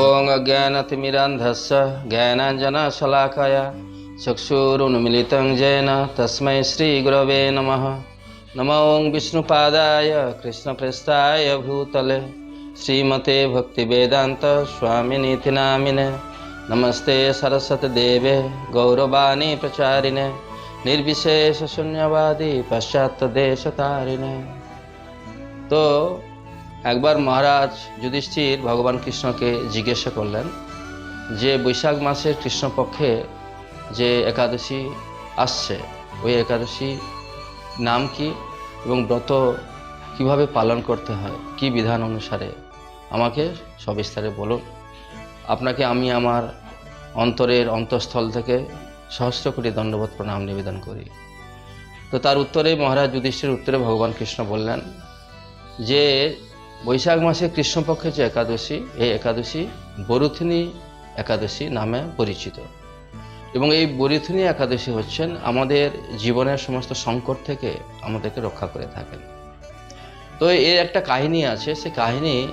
ॐ अज्ञानतिमिरान्धस्य ज्ञानाञ्जनशलाकया चक्षुरुन्मिलितं येन तस्मै श्रीगुरवे नमः नमो ॐ विष्णुपादाय कृष्णप्रेष्ठाय भूतले श्रीमते भक्तिवेदान्त स्वामिनीति नामिने नमस्ते सरस्वतीदेवे गौरवाणी प्रचारिणे निर्विशेषशून्यवादी पश्चात्यदेशतारिणे তো একবার মহারাজ যুধিষ্ঠির ভগবান কৃষ্ণকে জিজ্ঞাসা করলেন যে বৈশাখ মাসের কৃষ্ণপক্ষে যে একাদশী আসছে ওই একাদশী নাম কি এবং ব্রত কিভাবে পালন করতে হয় কি বিধান অনুসারে আমাকে সবিস্তারে বলুন। আপনাকে আমি আমার অন্তরের অন্তঃস্থল থেকে সহস্র কোটি দণ্ডবোধ প্রণাম নিবেদন করি। তো তার উত্তরে মহারাজ যুধিষ্ঠির উত্তরে ভগবান কৃষ্ণ বললেন, যে বৈশাখ মাসে কৃষ্ণপক্ষের যে একাদশী, এই একাদশী বরুথিনী একাদশী নামে পরিচিত। এবং এই বরুথিনী একাদশী হচ্ছেন আমাদের জীবনের সমস্ত সংকট থেকে আমাদেরকে রক্ষা করে থাকেন। তো এর একটা কাহিনী আছে সে কাহিনী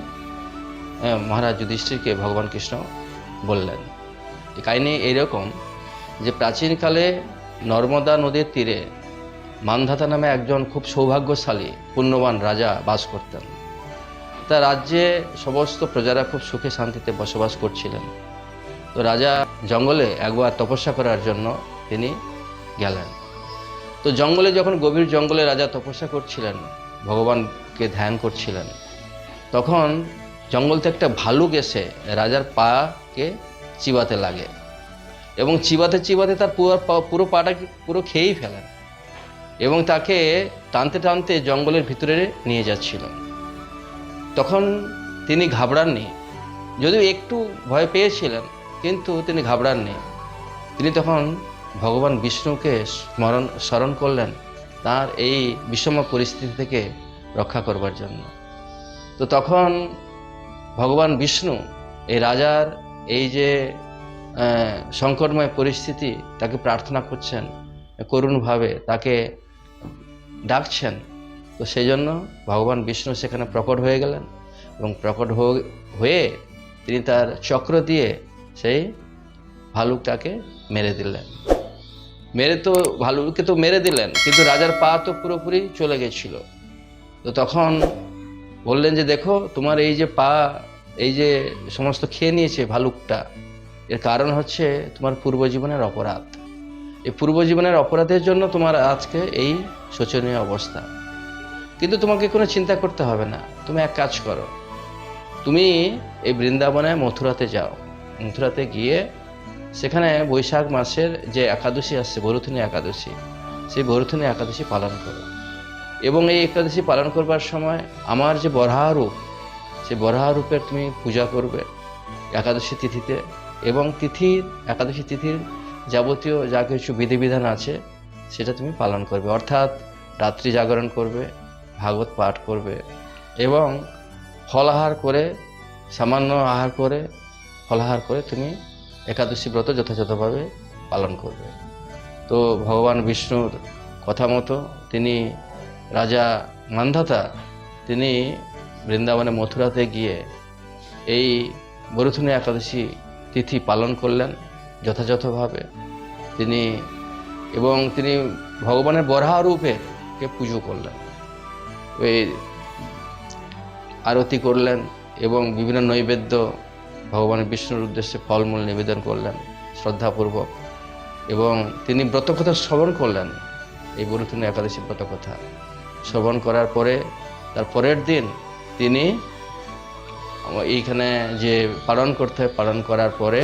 মহারাজ যুধিষ্ঠিরকে ভগবান কৃষ্ণ বললেন এই কাহিনী এইরকম যে প্রাচীনকালে নর্মদা নদীর তীরে মানধাতা নামে একজন খুব সৌভাগ্যশালী, পুণ্যবান রাজা বাস করতেন। তার রাজ্যে সমস্ত প্রজারা খুব সুখে শান্তিতে বসবাস করছিলেন। তো রাজা জঙ্গলে একবার তপস্যা করার জন্য তিনি গেলেন। তো জঙ্গলে যখন গভীর জঙ্গলে রাজা তপস্যা করছিলেন, ভগবানকে ধ্যান করছিলেন, তখন জঙ্গল থেকে একটা ভালুক এসে রাজার পাকে চিবাতে লাগে। এবং চিবাতে চিবাতে তার পুরো পুরো পাটা পুরো খেয়েই ফেলেন এবং তাকে টানতে টানতে জঙ্গলের ভিতরে নিয়ে যাচ্ছিল। তখন তিনি ঘাবড়াননি। যদিও একটু ভয় পেয়েছিলেন, কিন্তু তিনি ঘাবড়াননি। তিনি তখন ভগবান বিষ্ণুকে স্মরণ স্মরণ করলেন তার এই বিষম পরিস্থিতি থেকে রক্ষা করবার জন্য। তো তখন ভগবান বিষ্ণু, এই রাজার এই যে সংকটময় পরিস্থিতি, তাকে প্রার্থনা করছেন, করুণভাবে তাকে ডাকছেন। তো সেই জন্য ভগবান বিষ্ণু সেখানে প্রকট হয়ে গেলেন এবং প্রকট হয়ে- তিনি তার চক্র দিয়ে সেই ভালুকটাকে মেরে দিলেন। মেরে তো, ভালুককে তো মেরে দিলেন, কিন্তু রাজার পা তো পুরোপুরি চলে গেছিল। তো তখন বললেন যে, দেখো, তোমার এই যে পা, এই যে সমস্ত খেয়ে নিয়েছে ভালুকটা, এর কারণ হচ্ছে তোমার পূর্বজীবনের অপরাধ। এই পূর্বজীবনের অপরাধের জন্য তোমার আজকে এই শোচনীয় অবস্থা। কিন্তু তোমাকে কোনো চিন্তা করতে হবে না। তুমি এক কাজ করো। তুমি এই বৃন্দাবনে মথুরাতে যাও। মথুরাতে গিয়ে সেখানে বৈশাখ মাসের যে একাদশী আসছে বরুথিনী একাদশী, সেই বরুথিনী একাদশী পালন করো। এবং এই একাদশী পালন করবার সময় আমার যে বরাহ রূপ সেই বরাহ রূপের তুমি পূজা করবে একাদশী তিথিতে এবং তিথির একাদশী তিথির যাবতীয় যা কিছু বিধিবিধান আছে, সেটা তুমি পালন করবে। অর্থাৎ রাত্রি জাগরণ করবে, ভাগবত পাঠ করবে এবং ফলাহার করে, সামান্য আহার করে, ফলাহার করে তুমি একাদশী ব্রত যথাযথভাবে পালন করবে। তো ভগবান বিষ্ণুর কথা মতো তিনি রাজা মান্ধাতা তিনি বৃন্দাবনে মথুরাতে গিয়ে এই বরুথুনি একাদশী তিথি পালন করলেন যথাযথভাবে। তিনি এবং তিনি ভগবানের বরাহ রূপে কে পুজো করলেন। ওই আরতি করলেন এবং বিভিন্ন নৈবেদ্য ভগবানের বিষ্ণুর উদ্দেশ্যে ফলমূল নিবেদন করলেন শ্রদ্ধাপূর্বক এবং তিনি ব্রতকথা শ্রবণ করলেন এই বরুথুনি একাদশী ব্রতকথা। শ্রবণ করার পরে, তার পরের দিন তিনি এইখানে যে পালন করতে পালন করার পরে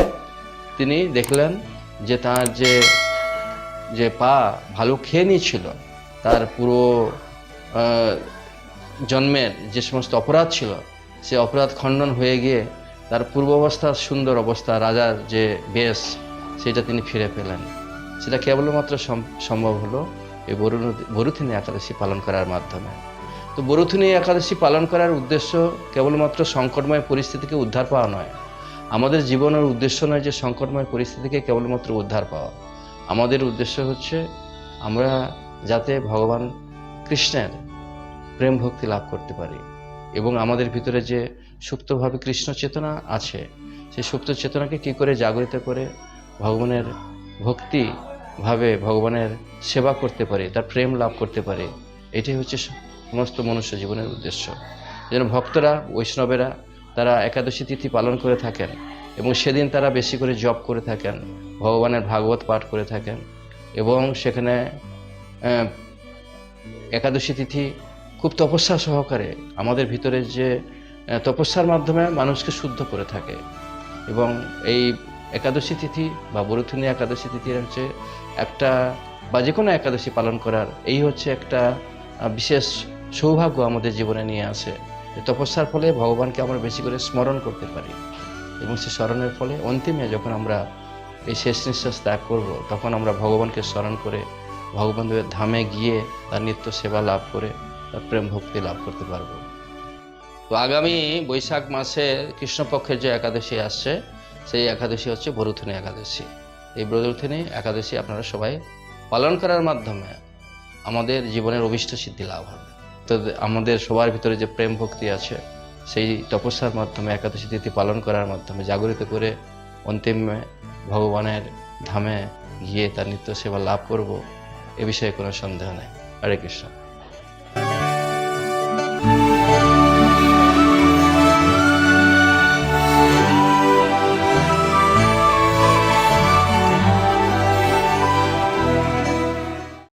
তিনি দেখলেন যে তার যে যে পা ভালো খেয়ে নিয়েছিল, তার পুরো জন্মের যে সমস্ত অপরাধ ছিল, সে অপরাধ খণ্ডন হয়ে গিয়ে তার পূর্বাবস্থার সুন্দর অবস্থা, রাজার যে বেশ, সেটা তিনি ফিরে পেলেন। সেটা কেবলমাত্র সম্ভব হলো এই বরু- বরুথিনী একাদশী পালন করার মাধ্যমে। তো বরুথিনী একাদশী পালন করার উদ্দেশ্য কেবলমাত্র সংকটময় পরিস্থিতিকে উদ্ধার পাওয়া নয়। আমাদের জীবনের উদ্দেশ্য নয় যে সংকটময় পরিস্থিতিকে কেবলমাত্র উদ্ধার পাওয়া। আমাদের উদ্দেশ্য হচ্ছে আমরা যাতে ভগবান কৃষ্ণের প্রেম ভক্তি লাভ করতে পারি এবং আমাদের ভিতরে যে সুপ্তভাবে কৃষ্ণ চেতনা আছে, সেই সুপ্ত চেতনাকে কী করে জাগরিত করে ভগবানের ভক্তি ভাবে ভগবানের সেবা করতে পারে, তার প্রেম লাভ করতে পারে, এটাই হচ্ছে সমস্ত মনুষ্য জীবনের উদ্দেশ্য। যেন ভক্তরা, বৈষ্ণবেরা, তারা একাদশী তিথি পালন করে থাকেন এবং সেদিন তারা বেশি করে জপ করে থাকেন, ভগবানের ভাগবত পাঠ করে থাকেন এবং সেখানে একাদশী তিথি খুব তপস্যা সহকারে আমাদের ভিতরে যে তপস্যার মাধ্যমে মানুষকে শুদ্ধ করে থাকে এবং এই একাদশী তিথি বা বরুথিনী একাদশী তিথি হচ্ছে একটা বা যে কোনো একাদশী পালন করার। এই হচ্ছে একটা বিশেষ সৌভাগ্য আমাদের জীবনে নিয়ে আসে। তপস্যার ফলে ভগবানকে আমরা বেশি করে স্মরণ করতে পারি এবং সেই স্মরণের ফলে অন্তিমে যখন আমরা এই শেষ নিঃশ্বাস ত্যাগ করব, তখন আমরা ভগবানকে স্মরণ করে ভগবানের ধামে গিয়ে তার নিত্য সেবা লাভ করে তার প্রেম ভক্তি লাভ করতে পারব। তো আগামী বৈশাখ মাসে কৃষ্ণপক্ষের যে একাদশী আসছে সেই একাদশী হচ্ছে বরুথনী একাদশী। এই বরুথনী একাদশী আপনারা সবাই পালন করার মাধ্যমে আমাদের জীবনের অভিষ্ট সিদ্ধি লাভ হবে। তো আমাদের সবার ভিতরে যে প্রেম ভক্তি আছে, সেই তপস্যার মাধ্যমে, একাদশী তিথি পালন করার মাধ্যমে, জাগরিত করে অন্তিমে ভগবানের ধামে গিয়ে তার নিত্য সেবা লাভ করব, এ বিষয়ে কোনো সন্দেহ নেই। হরে কৃষ্ণ।